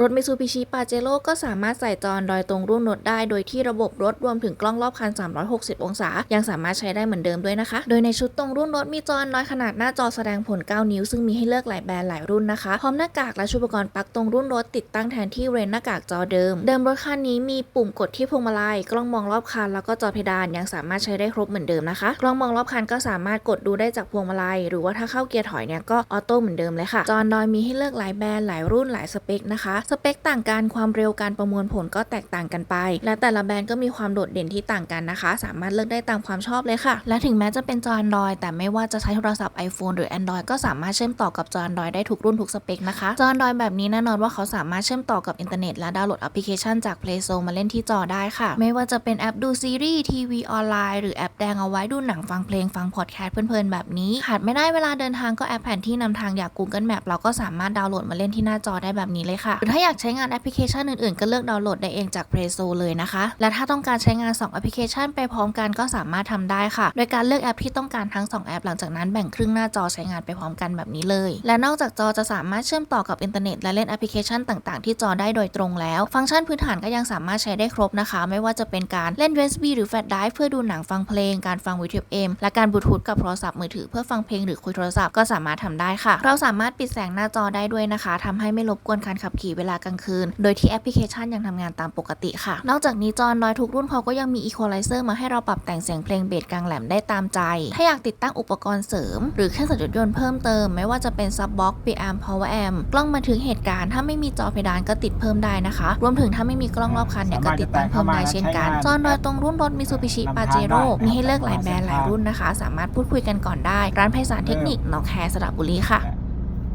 รถ Mitsubishi Pajero ก็สามารถใส่จอ Android ตรงรุ่นรถได้ โดยที่ระบบรถรวมถึงกล้องรอบคัน 360 องศา ยังสามารถใช้ได้เหมือนเดิมด้วยนะคะ โดยในชุดตรงรุ่นรถมีจอ Android ขนาดหน้าจอแสดงผล 9 นิ้ว ซึ่งมีให้เลือกหลายแบรนด์หลายรุ่นนะคะ พร้อมหน้ากากและชุดอุปกรณ์ปลั๊กตรงรุ่นรถติดตั้งแทนที่เรนหน้ากากจอเดิม เดิมรถคันนี้มีปุ่มกดที่พวงมาลัย กล้องมองรอบคันแล้วก็จอเพดานยังสามารถใช้ได้ครบเหมือนเดิมนะคะ กล้องมองรอบคันก็สามารถกดดูได้จากพวงมาลัย หรือว่าถ้าเข้าเกียร์ถอยเนี่ยก็ออโต้เหมือนเดิมเลยค่ะ จอ Android มีให้เลือกหลายแบรนด์หลายรุ่นหลายสเปคนะคะสเปคต่างกันความเร็วการประมวลผลก็แตกต่างกันไป และแต่ละแบรนด์ก็มีความโดดเด่นที่ต่างกันนะคะ สามารถเลือกได้ตามความชอบเลยค่ะ และถึงแม้จะเป็นจอ Android แต่ไม่ว่าจะใช้โทรศัพท์ iPhone หรือ Android ก็สามารถเชื่อมต่อกับจอ Android ได้ทุกรุ่นทุกสเปคนะคะจอ Android แบบนี้แน่นอนว่าเขาสามารถเชื่อมต่อกับอินเทอร์เน็ตและดาวน์โหลดแอปพลิเคชันจาก Play Store มาเล่นที่จอได้ค่ะ ไม่ว่าจะเป็นแอปดูซีรีส์ทีวีออนไลน์หรือแอปแดงเอาไว้ดูหนังฟังเพลงฟังพอดแคสต์เพลินๆแบบนี้ขาดไม่ได้เวลาเดินทางก็แอปแผนที่นำทางอย่าง Google Map เราก็สามารถดาวน์โหลดมาเล่นที่หน้าจอได้แบบนี้เลยค่ะหรือถ้าาอยากใช้งานแอปพลิเคชันอื่นๆ ก็เลือกดาวน์โหลดได้เองจาก Play Store เลยนะคะ และถ้าต้องการใช้งาน 2 แอปพลิเคชันไปพร้อมกันก็สามารถทำได้ค่ะ โดยการเลือกแอปที่ต้องการทั้ง 2 แอป หลังจากนั้นแบ่งครึ่งหน้าจอใช้งานไปพร้อมกันแบบนี้เลย และนอกจากจอจะสามารถเชื่อมต่อกับอินเทอร์เน็ตและเล่นแอปพลิเคชันต่างๆ ที่จอได้โดยตรงแล้ว ฟังก์ชันพื้นฐานก็ยังสามารถใช้ได้ครบนะคะ ไม่ว่าจะเป็นการเล่น USB หรือ Flash Drive เพื่อดูหนังฟังเพลง การฟังวิทยุ M และการบลูทูธกับโทรศัพท์มือถือเพื่อฟังเพลงหรือคุยโทรศัพท์ก็สามารถทำได้ค่ะ เราสามารถปิดแสงหน้าจอได้ด้วยนะคะทำให้ไม่รบกวนการขับขี่เวลากลางคืน โดยที่แอปพลิเคชันยังทำงานตามปกติค่ะ นอกจากนี้จอ Android ทุกรุ่นเขาก็ยังมี Equalizer มาให้เราปรับแต่งเสียงเพลงเบสกลางแหลมได้ตามใจ ถ้าอยากติดตั้งอุปกรณ์เสริม หรือเครื่องสั่นรถยนต์เพิ่มเติม ไม่ว่าจะเป็น Sub Box Preamp Power Amp กล้องบันทึกเหตุการณ์ถ้าไม่มีจอเพดานก็ติดเพิ่มได้นะคะ รวมถึงถ้าไม่มีกล้องรอบคันเนี่ยก็ติดตั้งเพิ่มได้เช่นกันจอ Android ตรงรุ่นรถ Mitsubishi Pajero มีให้เลือกหลายแบรนด์หลายรุ่นนะคะ สามารถพูดคุยกันก่อนได้ ร้านไพศาลเทคนิคหนองแคสระบุรีค่ะ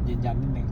ยืนยันนิดนึง